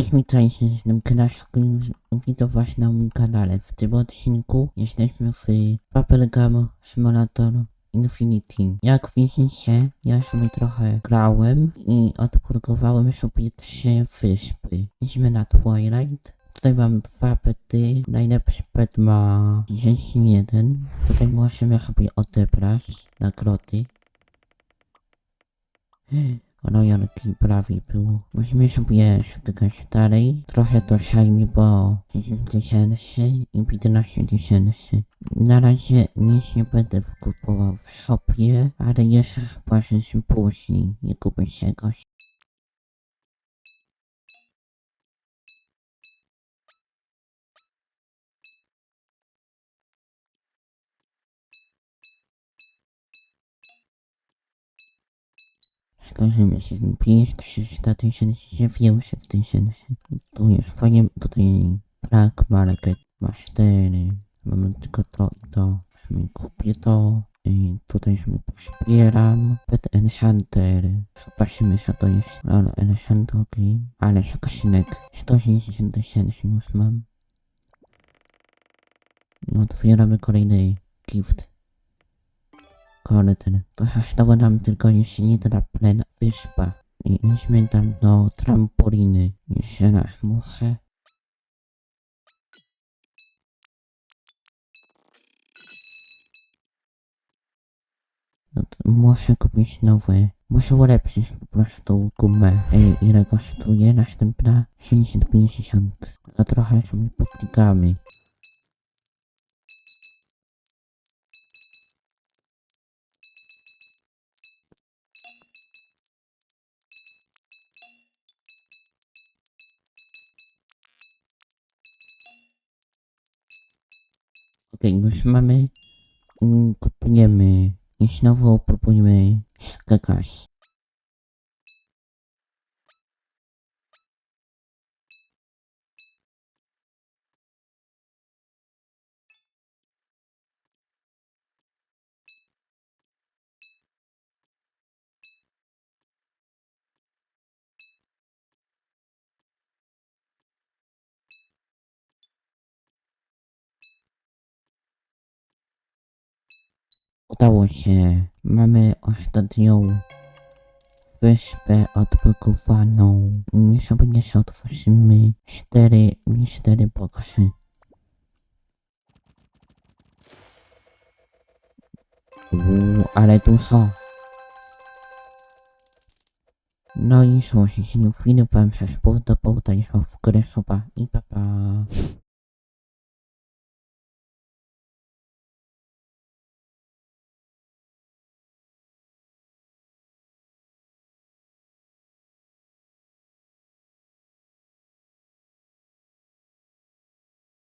Cześć, witajcie z tym. Witam was na moim kanale. W tym odcinku jesteśmy w Bubblegum Simulator Infinity. Jak widzicie, ja sobie trochę grałem i odpurgowałem sobie trzy wyspy. Idźmy na Twilight. Tutaj mam dwa pety. Najlepszy pet ma 1. Tutaj możemy sobie odebrać nagrody. Royalki prawie było. Musimy sobie szukać dalej. Trochę to zajmie, bo 10 tysięcy i 15 tysięcy. Na razie nic nie będę kupował w shopie, ale jeszcze zobaczę się później. Nie kupię czegoś. Zdarzymy się 5, 300 tysięcy, 900 tysięcy. Tu jest fajnie, tutaj brak market ma 4. Mamy tylko to i to. Sobie kupię to. I tutaj sobie poszpieram. Pet Enchanter. Zobaczymy co to jest. Ale Enchanter okej. Ale szakasinek. 160 tysięcy już mam. I otwieramy kolejny gift. Korden. To zostało nam tylko jeszcze jedna plena wyspa. I idźmy tam do trampoliny. Jeszcze raz muszę. No muszę kupić nowe. Muszę ulepszyć po prostu gumę. Ej, ile kosztuje następna? 650. To trochę sobie poklikamy. Okej, już mamy. Mm, Kupujemy. I znowu próbujemy skakać. Udało się. Mamy ostatnią wyspę odblokowaną. Nie sobie nie się otworzymy. Cztery, cztery boksy. Uuu, ale dużo. No i cóż, jeśli film wam się spodobał, to już w górę chyba i pa pa.